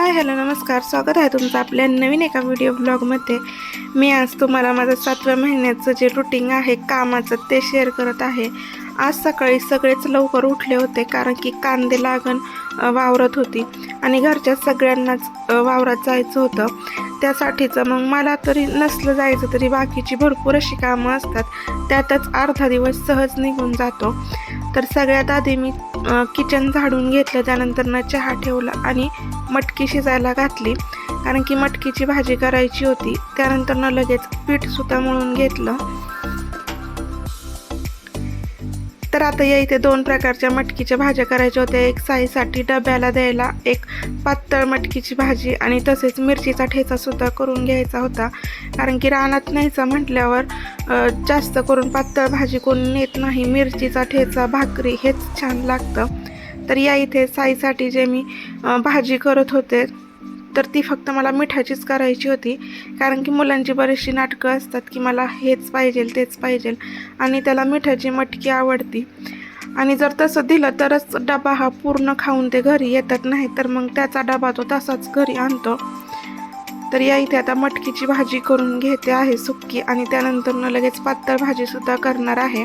Hi hello नमस्कार. स्वागत आहे तुमचं आपल्या नवीन एका व्हिडिओ ब्लॉगमध्ये मी आज तुम्हाला माझं सातव्या महिन्याचं जे रुटीन आहे कामाचं ते शेअर करत आहे. आज सकाळी सगळेच लवकर उठले होते कारण की कांदे लागण वावरत होती. आणि घरच्या सगळ्यांनाच वावरात जायचं होतं. त्यासाठीचं मग मला तरी नसलं जायचं तरी बाकीची भरपूर अशी कामं असतात. त्यातच अर्धा दिवस सहज निघून जातो. तर सगळ्यात आधी मी किचन झाडून घेतलं. त्यानंतर ना चहा ठेवला आणि मटकी शिजायला घातली. कारण की मटकीची भाजी करायची होती. त्यानंतर न लगेच पीठसुद्धा मळून घेतलं. तर आता या इथे दोन प्रकारच्या मटकीच्या भाज्या करायच्या होत्या. एक साईसाठी डब्याला द्यायला एक पातळ मटकीची भाजी आणि तसेच मिरचीचा ठेचा सुद्धा करून घ्यायचा होता. कारण की रानात न्यायचा म्हटल्यावर जास्त करून पातळ भाजी कोण नेत नाही. मिरचीचा ठेचा भाकरी हेच छान लागतं. तर या इथे साईसाठी जे मी भाजी करत होते तर ती फक्त मला मिठाचीच करायची होती. कारण की मुलांची बरीचशी नाटकं असतात की मला हेच पाहिजे तेच पाहिजे आणि त्याला मिठाची मटकी आवडती. आणि जर तसं दिलं तरच डबा हा पूर्ण खाऊन ते घरी येतात. नाही तर मग त्याचा डबा तो तसाच घरी आणतो. तर या इथे आता मटकीची भाजी करून घेते आहे सुक्की आणि त्यानंतर न लगेच पातळ भाजीसुद्धा करणार आहे.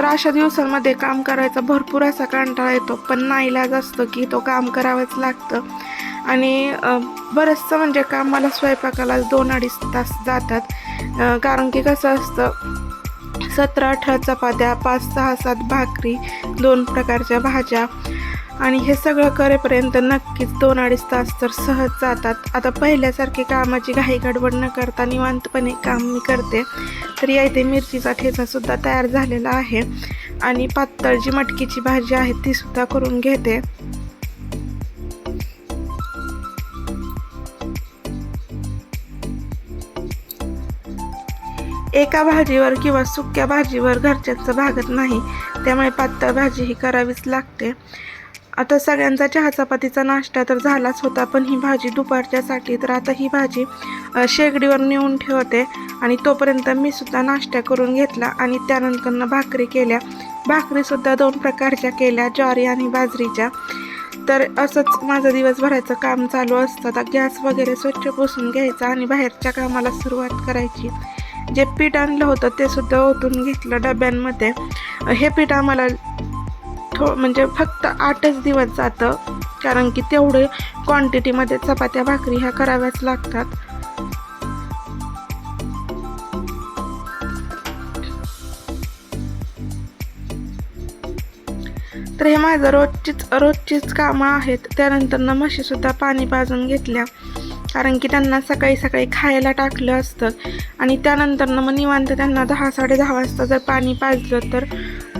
तर अशा दिवसांमध्ये काम करायचा भरपूर असा कंटाळा येतो पण नाईलाज असतो की तो काम करावंच लागतं. आणि बरंचसं म्हणजे काम मला स्वयंपाकाला दोन अडीच तास जातात. कारण की कसं असतं सतरा अठरा चपात्या पाच सहा सात भाकरी दोन प्रकारच्या भाज्या आणि हे सगळं करेपर्यंत नक्कीच दोन अडीच तास तर सहज जातात. आता पहिल्यासारखी कामाची घाई गडबड न करता निवांतपणे काम मी करते. तर या इथे मिरचीचा ठेचासुद्धा तयार झालेला आहे. आणि पातळ जी मटकीची भाजी आहे तीसुद्धा करून घेते. एका भाजीवर किंवा सुक्या भाजीवर घरच्यांचं भागत नाही. त्यामुळे पातळ भाजी ही करावीच लागते. आता सगळ्यांचा चहा चपातीचा नाश्ता तर झालाच होता पण ही भाजी दुपारच्यासाठी तर आता ही भाजी शेगडीवर नेऊन ठेवते आणि तोपर्यंत मी सुद्धा नाश्ता करून घेतला आणि त्यानंतर भाकरी केल्या. भाकरीसुद्धा दोन प्रकारच्या केल्या ज्वारी आणि बाजरीच्या. तर असंच माझं दिवसभराचं काम चालू असतं. आता गॅस वगैरे स्वच्छ पुसून घ्यायचा आणि बाहेरच्या कामाला सुरुवात करायची. जे पीठ आणलं होतं ते सुद्धा ओतून घेतलं डब्यांमध्ये. हे पीठ आम्हाला थो म्हणजे फक्त आठच दिवस जातं. कारण की तेवढे क्वांटिटीमध्ये चपात्या भाकरी ह्या कराव्याच लागतात. तर हे माझं रोजचीच रोजचीच कामं आहेत. त्यानंतर ना म्हशीसुद्धा पाणी पाजून घेतल्या. कारण की त्यांना सकाळी सकाळी खायला टाकलं असतं. आणि त्यानंतरनं मग निवांत त्यांना दहा साडे दहा वाजता जर पाणी पाजलं तर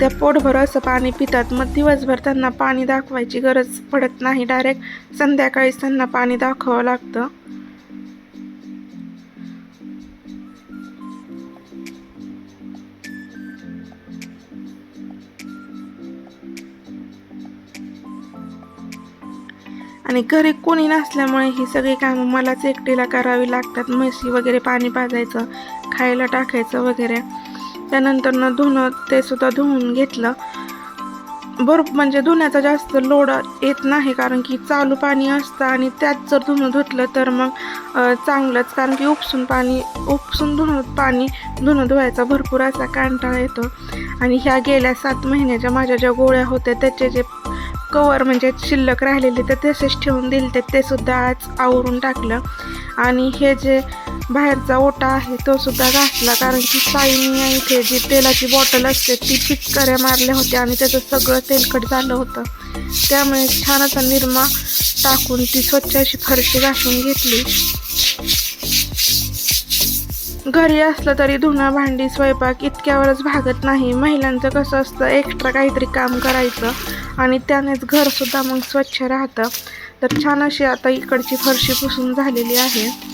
त्या पोटभर असं पाणी पितात. मग दिवसभर त्यांना पाणी दाखवायची गरज पडत नाही. डायरेक्ट संध्याकाळीच त्यांना पाणी दाखवावं लागतं. आणि घरी कोणी नसल्यामुळे ही सगळी कामं मलाच एकटीला करावी लागतात. म्हशी वगैरे पाणी पाजायचं खायला टाकायचं वगैरे. त्यानंतर न धुणं ते सुद्धा धुवून घेतलं. बरोबर म्हणजे धुण्याचा जास्त लोड येत नाही कारण की चालू पाणी असतं आणि त्यात जर धुणं धुतलं तर मग चांगलंच कारण की उपसून पाणी उपसून धुणं पाणी धुणं धुवायचा भरपूर असा कंटाळा येतो. आणि ह्या गेल्या सात महिन्याच्या माझ्या ज्या गोळ्या होत्या त्याचे जे कवर म्हणजे शिल्लक राहिलेले ते तसेच ठेवून दिले ते ते सुद्धा आज आवरून टाकलं. आणि हे जे बाहेरचा ओटा आहे तो सुद्धा घासला कारण की साईनी इथे जी तेलाची बॉटल असते ती पिचकाऱ्या मारल्या होत्या आणि त्याचं सगळं तेलकट झालं होतं. त्यामुळे छान असा निरमा टाकून ती स्वच्छ अशी फरशी घासून घेतली. घरी असलं तरी धुणं भांडी स्वयंपाक इतक्यावरच भागत नाही. महिलांचं कसं असतं एक्स्ट्रा काहीतरी काम करायचं. आणि त्यानेच घरसुद्धा मग स्वच्छ राहतं. तर छान अशी आता इकडची फरशी पुसून झालेली आहे.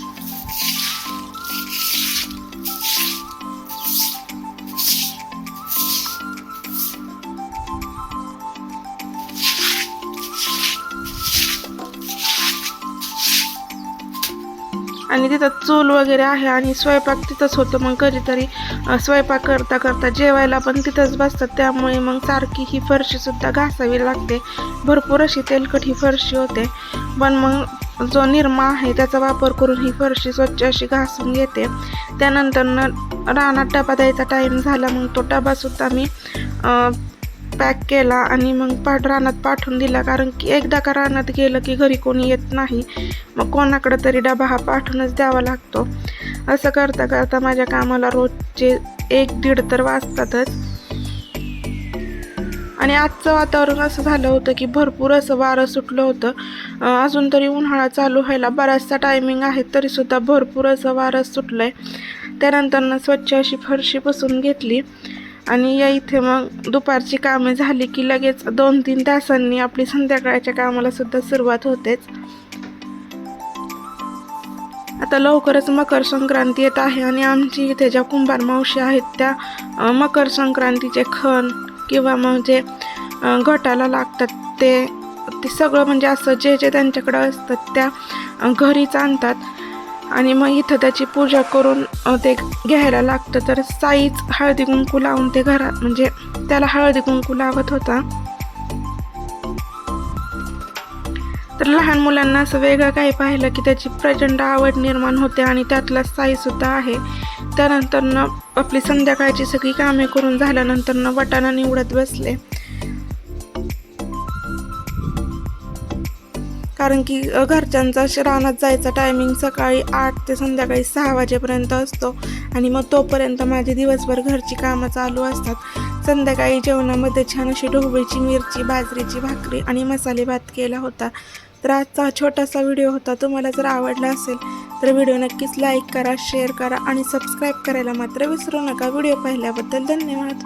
आणि तिथं चूल वगैरे आहे आणि स्वयंपाक तिथंच होतो. मग कधीतरी स्वयंपाक करता करता जेवायला पण तिथंच बसतात. त्यामुळे मग सारखी ही फरशीसुद्धा घासावी लागते. भरपूर अशी तेलकट ही फरशी होते. पण मग जो निरमा आहे त्याचा वापर करून ही फरशी स्वच्छ अशी घासून घेते. त्यानंतर रानात डबा द्यायचा टाईम झाला. मग तो डबासुद्धा मी पॅक केला आणि मग पाठ रानात पाठवून दिला कारण की एकदा का रानात गेलं की घरी कोणी येत नाही मग कोणाकडं तरी डबा हा पाठवूनच द्यावा लागतो. असं करता करता माझ्या कामाला रोजचे एक दीड तर वाजतातच. आणि आजचं वातावरण असं झालं होतं की भरपूर असं वारं सुटलं होतं. अजून तरी उन्हाळा चालू व्हायला बराचसा टायमिंग आहे तरीसुद्धा भरपूर असं वारं सुटलं आहे त्यानंतरनं स्वच्छ अशी फरशी पसून घेतली. आणि या इथे मग दुपारची कामे झाली की लगेच दोन तीन तासांनी आपली संध्याकाळच्या कामाला सुद्धा सुरुवात होतेच. आता लवकरच मकर संक्रांती येत आहे आणि आमची इथे ज्या कुंभार मावशी आहेत त्या मकर संक्रांतीचे खण किंवा मग जे घटाला लागतात ते ते सगळं म्हणजे असं जे जे त्यांच्याकडं असतात त्या घरीच आणतात. आणि मग इथं त्याची पूजा करून ते घ्यायला लागतं. तर साईच हळदी कुंकू लावून ते घरात म्हणजे त्याला हळदी कुंकू लावत होता. तर लहान मुलांना असं वेगळं काही पाहिलं की त्याची प्रचंड आवड निर्माण होते आणि त्यातला साईसुद्धा आहे. त्यानंतरनं आपली संध्याकाळची सगळी कामे करून झाल्यानंतरनं वटाणा निवडत बसले. कारण की घरच्यांचा रानात जायचा टायमिंग सकाळी आठ ते संध्याकाळी सहा वाजेपर्यंत असतो. आणि मग तोपर्यंत माझी दिवसभर घरची कामं चालू असतात. संध्याकाळी जेवणामध्ये छान अशी ढोबळीची मिरची बाजरीची भाकरी आणि मसाले भात केला होता. तर आजचा छोटासा व्हिडिओ होता. तुम्हाला जर आवडला असेल तर व्हिडिओ नक्कीच लाईक करा शेअर करा आणि सबस्क्राईब करायला मात्र विसरू नका. व्हिडिओ पाहिल्याबद्दल धन्यवाद.